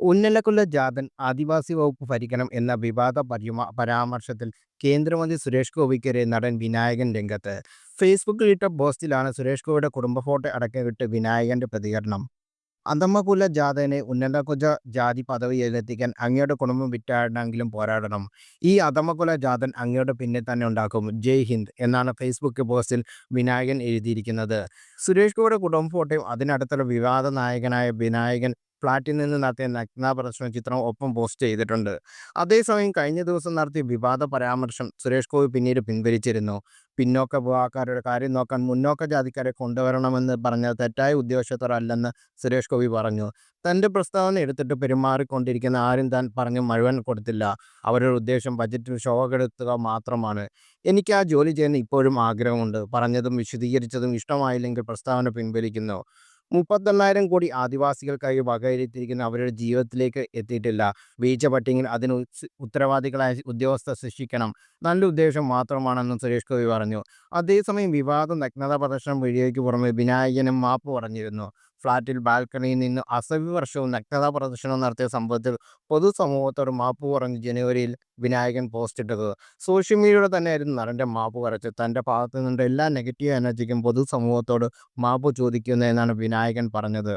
ഉന്നലക്കുള്ള ജാഥൻ ആദിവാസി വകുപ്പ് ഭരിക്കണം എന്ന വിവാദ പരാമർശത്തിൽ കേന്ദ്രമന്ത്രി സുരേഷ് ഗോപിക്കെതിരെ നടൻ വിനായകൻ രംഗത്ത്. ഫേസ്ബുക്കിൽ ഇട്ട പോസ്റ്റിലാണ് സുരേഷ് ഗോപിയുടെ കുടുംബ ഫോട്ടോ അടക്കമിട്ട് വിനായകന്റെ പ്രതികരണം. അധമകുല ജാതനെ ഉന്നതകുല ജാതി പദവിയിലെത്തിക്കാൻ അങ്ങയുടെ കുടുംബം വിറ്റാണെങ്കിലും പോരാടണം. ഈ അധമകുല ജാതൻ അങ്ങയുടെ പിന്നെ തന്നെ ഉണ്ടാക്കും. ജയ് ഹിന്ദ് എന്നാണ് ഫേസ്ബുക്ക് പോസ്റ്റിൽ വിനായകൻ എഴുതിയിരിക്കുന്നത്. സുരേഷ് ഗോപിയുടെ കുടുംബ ഫോട്ടോയും അതിനടുത്തുള്ള വിവാദ നായകനായ വിനായകൻ ഫ്ളാറ്റിൽ നിന്ന് നടത്തിയ നഗ്ന പ്രദർശന ചിത്രം ഒപ്പം പോസ്റ്റ് ചെയ്തിട്ടുണ്ട്. അതേസമയം കഴിഞ്ഞ ദിവസം നടത്തിയ വിവാദ പരാമർശം സുരേഷ് ഗോപി പിന്നീട് പിൻവലിച്ചിരുന്നു. പിന്നോക്ക വിഭാഗക്കാരുടെ കാര്യം നോക്കാൻ മുന്നോക്ക ജാതിക്കാരെ കൊണ്ടുവരണമെന്ന് പറഞ്ഞ തെറ്റായ ഉദ്യോഗസ്ഥരല്ലെന്ന് സുരേഷ് ഗോപി പറഞ്ഞു. തന്റെ പ്രസ്താവന എടുത്തിട്ട് പെരുമാറിക്കൊണ്ടിരിക്കുന്ന ആരും താൻ പറഞ്ഞു മുഴുവൻ കൊടുത്തില്ല. അവരുടെ ഉദ്ദേശം ബജറ്റിൽ ശോകെടുത്തുക മാത്രമാണ്. എനിക്ക് ആ ജോലി ചെയ്യാൻ ഇപ്പോഴും ആഗ്രഹമുണ്ട്. പറഞ്ഞതും വിശദീകരിച്ചതും ഇഷ്ടമായില്ലെങ്കിൽ പ്രസ്താവന പിൻവലിക്കുന്നു. മുപ്പത്തെണ്ണായിരം കോടി ആദിവാസികൾക്കായി വകയിരുത്തിയിരിക്കുന്ന അവരുടെ ജീവിതത്തിലേക്ക് എത്തിയിട്ടില്ല. വീഴ്ച പട്ടികയിൽ അതിന് ഉത്തരവാദികളായ ഉദ്യോഗസ്ഥർ സൃഷ്ടിക്കണം. നല്ല ഉദ്ദേശം മാത്രമാണെന്നും സുരേഷ് ഗോപി പറഞ്ഞു. അതേസമയം വിവാദ നഗ്നത പ്രദർശനം വീഡിയോയ്ക്ക് പുറമെ വിനായകനും മാപ്പ് പറഞ്ഞിരുന്നു. ഫ്ളാറ്റിൽ ബാൽക്കണിയിൽ നിന്ന് അസഭ്യ വർഷവും നഗ്നതാ പ്രദർശനവും നടത്തിയ സംഭവത്തിൽ പൊതുസമൂഹത്തോട് മാപ്പ് പറഞ്ഞ് ജനുവരിയിൽ വിനായകൻ പോസ്റ്റ് ഇട്ടത്. സോഷ്യൽ മീഡിയയുടെ തന്നെയായിരുന്നു നടന്റെ മാപ്പ് പറച്ച് തന്റെ ഭാഗത്തു നിന്നുള്ള എല്ലാ നെഗറ്റീവ് എനർജിക്കും പൊതുസമൂഹത്തോട് മാപ്പ് ചോദിക്കുന്നതെന്നാണ് വിനായകൻ പറഞ്ഞത്.